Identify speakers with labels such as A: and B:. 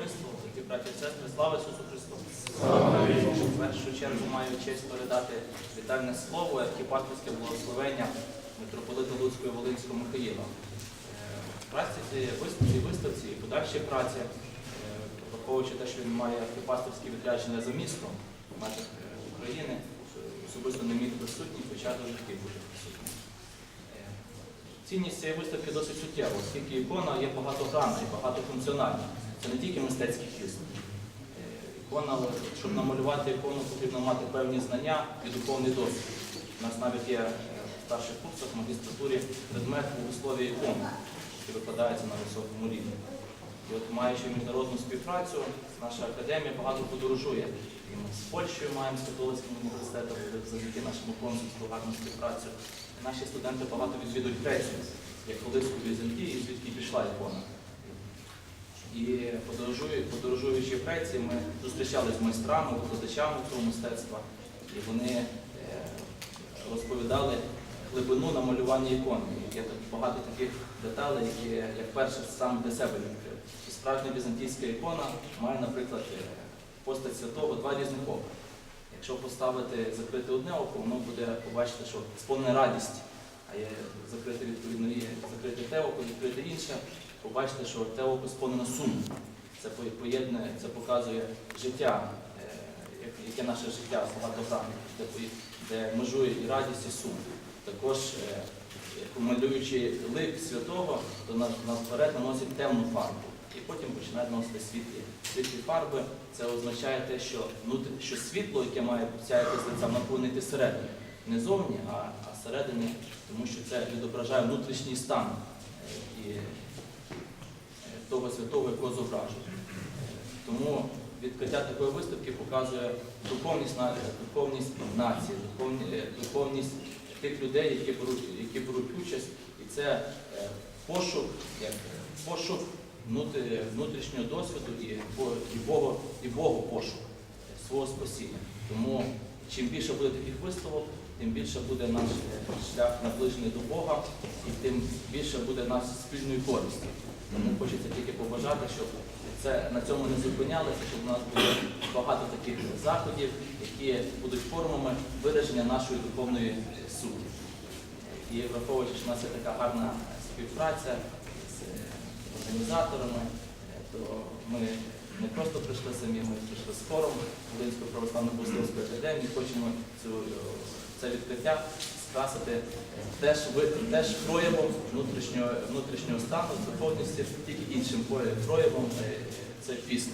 A: товариство, які браті і сестри, слава Ісусу Христу! В першу чергу маю честь передати вітальне слово, архіпастирське благословення митрополита Луцького Волинського Михаїла. Е, В праці цій виставці, і подальшій праці, е, враховуючи те, що він має архіпастерські відрядження за містом в межах е, України, особисто не міг присутній, хоча дуже хотів бути присутній. Е, Цінність цієї виставки досить суттєва, оскільки ікона є багатогранна і багатофункціональна. Це не тільки мистецький хист. Е, Ікона, щоб намалювати ікону, потрібно мати певні знання і духовний досвід. У нас навіть є е, в старших курсах, в магістратурі предмет богослов'я ікони, який викладається на високому рівні. І от маючи міжнародну співпрацю, наша академія багато подорожує. І ми з Польщею маємо з католицьким університетом завдяки нашому консульству гарну співпрацю. Наші студенти багато відвідують Грецію, як колись у Візантії, звідки пішла ікона. І подорожуючи, в Греції, ми зустрічалися з майстрами, викладачами мистецтва, і вони е, розповідали глибину намалювання ікони. Є багато таких деталей, які як перше саме для себе відкрив. Справжня візантійська ікона має, наприклад, е, постать святого два різних ока. Якщо поставити закрите одне око, воно буде побачити, що сповнена радість, а є закрите відповідно є закрите те око, відкрите інше, побачите, що те око сповнено суму. Це поєднує, це показує життя, е, яке наше життя багатогранне, де, де межує і радість, і сум. Також е, малюючи лик святого, то на- наперед наносить темну фарбу. І потім починає наносити світлі. Світлі фарби це означає те, що, що світло, яке має сяяти з лиця, наповнити середину. Не зовні, а, а середини, тому що це відображає внутрішній стан е, і того святого, якого зображує. Тому відкриття такої виставки показує духовність, духовність нації, е, духовність тих людей, які беруть, які беруть участь. І це е, пошук, як е, пошук внутрішнього досвіду і, і, Бога, і Богу пошук свого спасіння. Тому чим більше буде таких виставок, тим більше буде наш шлях наближений до Бога, і тим більше буде нас спільної користі. Побажати, щоб це на цьому не зупинялося, щоб у нас було багато таких заходів, які будуть формами вираження нашої духовної суті. І враховуючи, що в нас є така гарна співпраця з е, організаторами, е, то ми не просто прийшли самі, ми прийшли з хором Волинської православної богословської академії, хочемо цю, е, це відкриття скрасити теж, теж проявом внутрішнього, внутрішнього стану, духовності, тільки іншим проявом е, це пісня.